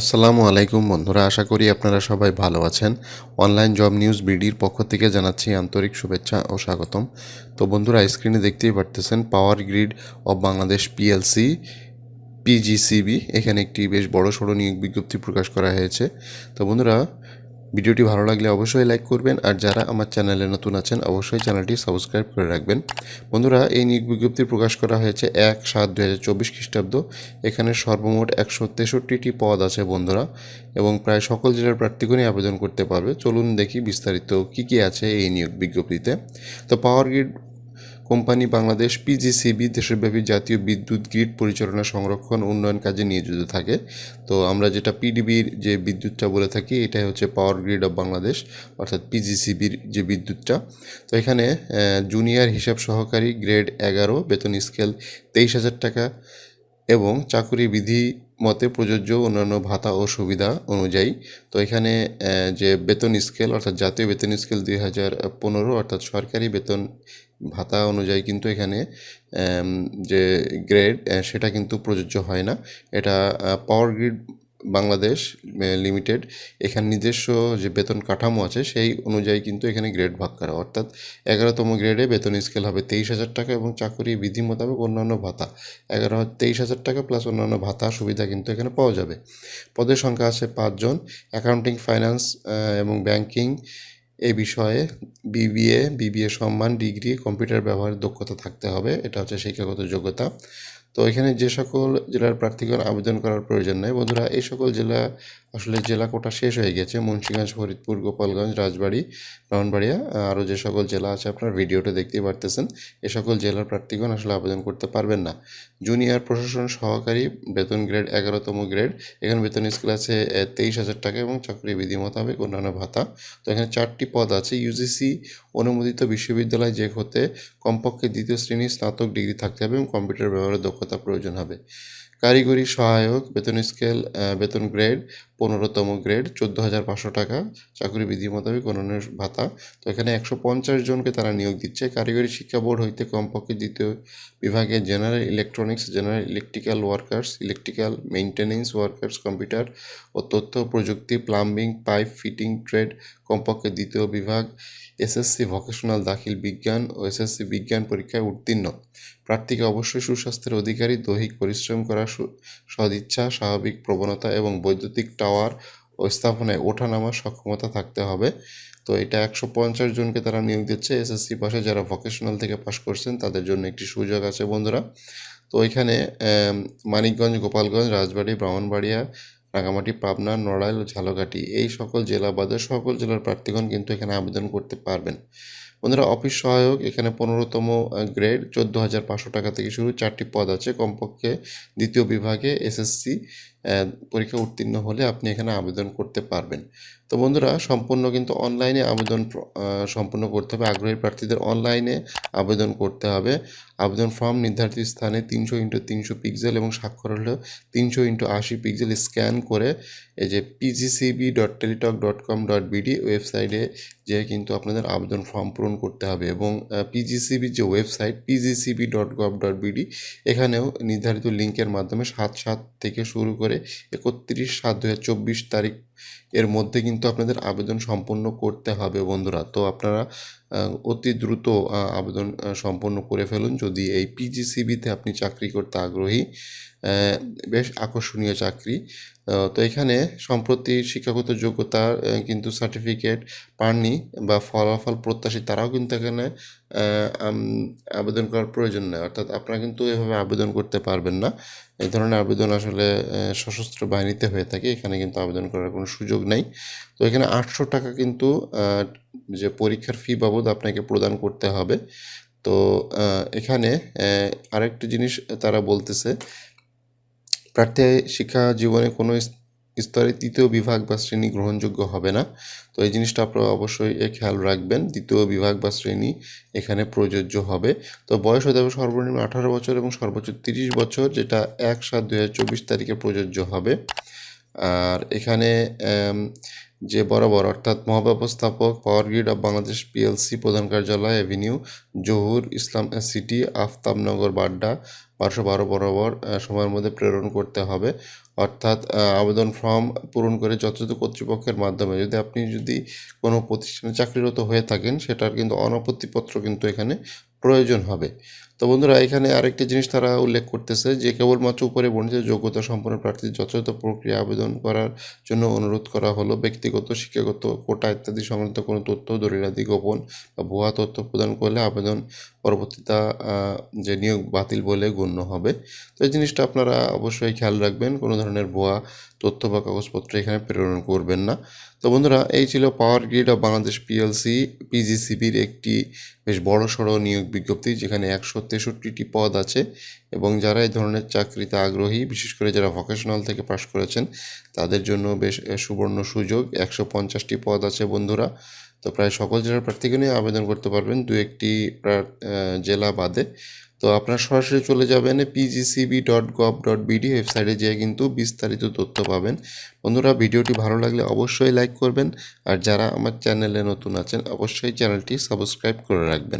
আসসালামু আলাইকুম বন্ধুরা, আশা করি আপনারা সবাই ভালো আছেন। অনলাইন জব নিউজ বিডির পক্ষ থেকে জানাচ্ছি আন্তরিক শুভেচ্ছা ও স্বাগতম। তো বন্ধুরা, স্ক্রিনে দেখতেই পারতেছেন power grid of Bangladesh PLC, PGCB. এখানে একটি বেশ বড় সড়ো নিয়োগ বিজ্ঞপ্তি প্রকাশ করা হয়েছে। তো বন্ধুরা ভিডিওটি ভালো লাগলে অবশ্যই লাইক করবেন, আর যারা আমার চ্যানেলে নতুন আছেন, অবশ্যই চ্যানেলটি সাবস্ক্রাইব করে রাখবেন। বন্ধুরা, এই নিয়োগ বিজ্ঞপ্তি প্রকাশ করা হয়েছে এক সাত দু হাজার চব্বিশ খ্রিস্টাব্দ। এখানে সর্বমোট একশো তেষট্টিটি পদ আছে বন্ধুরা, এবং প্রায় সকল জেলার প্রার্থীগণই আবেদন করতে পারবে। চলুন দেখি বিস্তারিত কী কী আছে এই নিয়োগ বিজ্ঞপ্তিতে। তো power grid company Bangladesh PGCB দেশব্যাপী জাতীয় বিদ্যুৎ গ্রিড পরিচালনা সংরক্ষণ উন্নয়ন কাজে নিয়োজিত থাকে। তো আমরা যেটা পিডিবির যে বিদ্যুৎটা বলে থাকি, এটাই হচ্ছে পাওয়ার গ্রিড অফ বাংলাদেশ অর্থাৎ পিজিসিবির যে বিদ্যুৎটা। তো এখানে জুনিয়র হিসাব সহকারী গ্রেড এগারো, বেতন স্কেল তেইশ হাজার টাকা এবং চাকুরি বিধি মতে প্রযোজ্য অন্যান্য ভাতা ও সুবিধা অনুযায়ী। তো এখানে যে বেতন স্কেল, অর্থাৎ জাতীয় বেতন স্কেল দুই হাজার পনেরো, অর্থাৎ সরকারি বেতন ভাতা অনুযায়ী কিন্তু এখানে যে গ্রেড সেটা কিন্তু প্রযোজ্য হয় না। এটা পাওয়ার গ্রিড বাংলাদেশ লিমিটেড এখানে নিজস্ব যে বেতন কাঠামো আছে, সেই অনুযায়ী কিন্তু এখানে গ্রেড ভাগ করা। অর্থাৎ এগারোতম গ্রেডে বেতন স্কেল হবে তেইশ হাজার টাকা এবং চাকরি বিধি মোতাবেক অন্যান্য ভাতা। এগারো, তেইশ হাজার টাকা প্লাস অন্যান্য ভাতা সুবিধা কিন্তু এখানে পাওয়া যাবে। পদের সংখ্যা আছে পাঁচজন অ্যাকাউন্টিং ফাইন্যান্স এবং ব্যাংকিং এ বিষয়ে বিবিএ বিবিএ সম্মান ডিগ্রি কম্পিউটার ব্যবহারের দক্ষতা থাকতে হবে। এটা হচ্ছে শিক্ষাগত যোগ্যতা। তো এখানে যে সকল জেলার প্রার্থীগণ আবেদন করার প্রয়োজন নেই। বন্ধুরা, এই সকল জেলা, আসলে জেলা কোটা শেষ হয়ে গেছে। মুন্সিগঞ্জ, ফরিদপুর, গোপালগঞ্জ, রাজবাড়ি ব্রাহ্মণবাড়িয়া আরও যে সকল জেলা আছে আপনার ভিডিওটা দেখতেই পারতেছেন, এ সকল জেলার প্রার্থীগণ আসলে আবেদন করতে পারবেন না। জুনিয়র প্রশাসন সহকারী, বেতন গ্রেড এগারোতম গ্রেড, এখানে বেতন স্কেল আছে তেইশ হাজার টাকা এবং চাকরি বিধি মোতাবেক অন্যান্য ভাতা। তো এখানে চারটি পদ আছে ইউজিসি অনুমোদিত বিশ্ববিদ্যালয় যে হতে কমপক্ষে দ্বিতীয় শ্রেণি স্নাতক ডিগ্রি থাকতে হবে এবং কম্পিউটার ব্যবহারের দক্ষতা প্রয়োজন হবে। কারিগরি সহায়ক বেতন স্কেল বেতন গ্রেড পনেরোতম গ্রেড চোদ্দ হাজার পাঁচশো টাকা চাকরি বিধি মোতাবেক অন্যান্য ভাতা। তো এখানে একশো পঞ্চাশ জনকে তারা নিয়োগ দিচ্ছে। কারিগরি শিক্ষা বোর্ড হইতে কমপক্ষে দ্বিতীয় বিভাগে general electronics, general electrical workers, electrical maintenance workers, computer ও তথ্য প্রযুক্তি, প্লাম্বিং, পাইপ ফিটিং, ট্রেড, কমপক্ষে দ্বিতীয় বিভাগ, এসএসসি ভোকেশনাল দাখিল বিজ্ঞান ও এসএসসি বিজ্ঞান পরীক্ষায় উত্তীর্ণ। প্রার্থীকে অবশ্যই সুস্বাস্থ্যের অধিকারী, দৈহিক পরিশ্রম করা সদিচ্ছা, স্বাভাবিক প্রবণতা এবং বৈদ্যুতিক টাওয়ার ও স্থাপনায় ওঠানামার সক্ষমতা থাকতে হবে। তো এটা একশো পঞ্চাশ জনকে তারা নিয়োগ দিচ্ছে। এসএসসি পাশে যারা ভোকেশনাল থেকে পাশ করছেন, তাদের জন্য একটি সুযোগ আছে বন্ধুরা। তো এখানে মানিকগঞ্জ, গোপালগঞ্জ, রাজবাড়ী, ব্রাহ্মণবাড়িয়া, রাঙামাটি, পাবনা, নড়াইল, ঝালকাঠি এই সকল জেলা বাদে সকল জেলার প্রার্থীগণ কিন্তু এখানে আবেদন করতে পারবেন। বন্ধুরা অফিস সহায়ক, এখানে পনেরোতম গ্রেড চোদ্দ হাজার পাঁচশো টাকা থেকে শুরু, চারটি পদ আছে। কমপক্ষে দ্বিতীয় বিভাগে এসএসসি পরীক্ষা উত্তীর্ণ হলে আপনি এখানে আবেদন করতে পারবেন। তো বন্ধুরা, সম্পূর্ণ কিন্তু অনলাইনে আবেদন সম্পূর্ণ করতে হবে। আগ্রহী প্রার্থীদের অনলাইনে আবেদন করতে হবে। আবেদন ফর্ম নির্ধারিত স্থানে তিনশো ইন্টু তিনশো পিক্সেল এবং স্বাক্ষর হলো তিনশো ইন্টু আশি পিক্সেল স্ক্যান করে এই যে PGCB dot Teletalk dot com dot BD ওয়েবসাইটে যে কিন্তু আপনাদের আবেদন ফর্ম পূরণ করতে হবে এবং পিজিসিবির যে website PGCB dot gov dot BD এখানেও নির্ধারিত লিঙ্কের মাধ্যমে সাত সাত থেকে শুরু করে একত্রিশ সাত দু তারিখ এর মধ্যে কিন্তু আপনাদের আবেদন সম্পন্ন করতে হবে বন্ধুরা। তো আপনারা অতি দ্রুত আবেদন সম্পন্ন করে ফেলুন। যদি এই পিজিসিবিতে আপনি চাকরি করতে আগ্রহী বেশ আকর্ষণীয় চাকরি। তো এখানে সম্প্রতি শিক্ষাগত যোগ্যতা কিন্তু সার্টিফিকেট পাননি বা ফলাফল প্রত্যাশী তারাও কিন্তু এখানে আবেদন করার প্রয়োজন নেই। অর্থাৎ আপনারা কিন্তু এভাবে আবেদন করতে পারবেন না। এই ধরনের আবেদন আসলে সশস্ত্র বাহিনীতে হয়ে থাকে। এখানে কিন্তু আবেদন করার কোনো সুযোগ নেই। তো এখানে আটশো টাকা কিন্তু যে পরীক্ষার ফি বাবদ আপনাকে প্রদান করতে হবে। তো এখানে আরেকটি জিনিস তারা বলতেছে, প্রার্থী শিক্ষা জীবনে কোনো স্তরে তৃতীয় বিভাগ বা শ্রেণি গ্রহণযোগ্য হবে না। তো এই জিনিসটা আপনারা অবশ্যই এ খেয়াল রাখবেন দ্বিতীয় বিভাগ বা শ্রেণি এখানে প্রযোজ্য হবে। তো বয়স হতে হবে সর্বনিম্ন আঠারো বছর এবং সর্বোচ্চ তিরিশ বছর, যেটা এক সাত দু তারিখে প্রযোজ্য হবে। আর এখানে যে বরাবর, অর্থাৎ মহাব্যবস্থাপক, power grid of Bangladesh PLC প্রধান কার্যালয়, এভিনিউ, জহুর ইসলাম সিটি, আফতাবনগর, বাড্ডা বারোশো বারো বরাবর সময়ের মধ্যে প্রেরণ করতে হবে। অর্থাৎ আবেদন ফর্ম পূরণ করে যথাযথ কর্তৃপক্ষের মাধ্যমে। যদি আপনি যদি কোনো প্রতিষ্ঠানে চাকরিরত হয়ে থাকেন, সেটার কিন্তু অনাপত্তিপত্র কিন্তু এখানে প্রয়োজন হবে। তো বন্ধুরা, এখানে আরেকটি জিনিস তারা উল্লেখ করতেছে যে, কেবলমাত্র উপরে বর্ণিত যোগ্যতা সম্পন্ন প্রার্থীর যথাযথ প্রক্রিয়া আবেদন করার জন্য অনুরোধ করা হলো। ব্যক্তিগত, শিক্ষাগত কোটা ইত্যাদি সংক্রান্ত কোনো তথ্য, দলিলাদি, গোপন বা ভুয়া তথ্য প্রদান করলে আবেদন পরবর্তীতে যে নিয়োগ বাতিল বলে গণ্য হবে। তো এই জিনিসটা আপনারা অবশ্যই খেয়াল রাখবেন। কোনো ধরনের ভুয়া তথ্য বা কাগজপত্র এখানে প্রেরণ করবেন না। তো বন্ধুরা, এই ছিল power grid of Bangladesh PLC, পিজিসিবির একটি বেশ বড় সড়ো নিয়োগ বিজ্ঞপ্তি, যেখানে একশো তেষট্টিটি পদ আছে এবং যারা এই ধরনের চাকরিতে আগ্রহী, বিশেষ করে যারা ভোকেশনাল থেকে পাশ করেছেন, তাদের জন্য বেশ সুবর্ণ সুযোগ। একশো পঞ্চাশটি পদ আছে বন্ধুরা। তো প্রায় সকল জেলার প্রার্থীকে নিয়ে আবেদন করতে পারবেন। দু একটি জেলা বাদে। তো আপনারা সরাসরি চলে যাবেন PGCB dot gov dot BD ওয়েবসাইটে যেয়ে কিন্তু বিস্তারিত তথ্য পাবেন। বন্ধুরা, ভিডিওটি ভালো লাগলে অবশ্যই লাইক করবেন। আর যারা আমার চ্যানেলে নতুন আছেন, অবশ্যই চ্যানেলটি সাবস্ক্রাইব করে রাখবেন।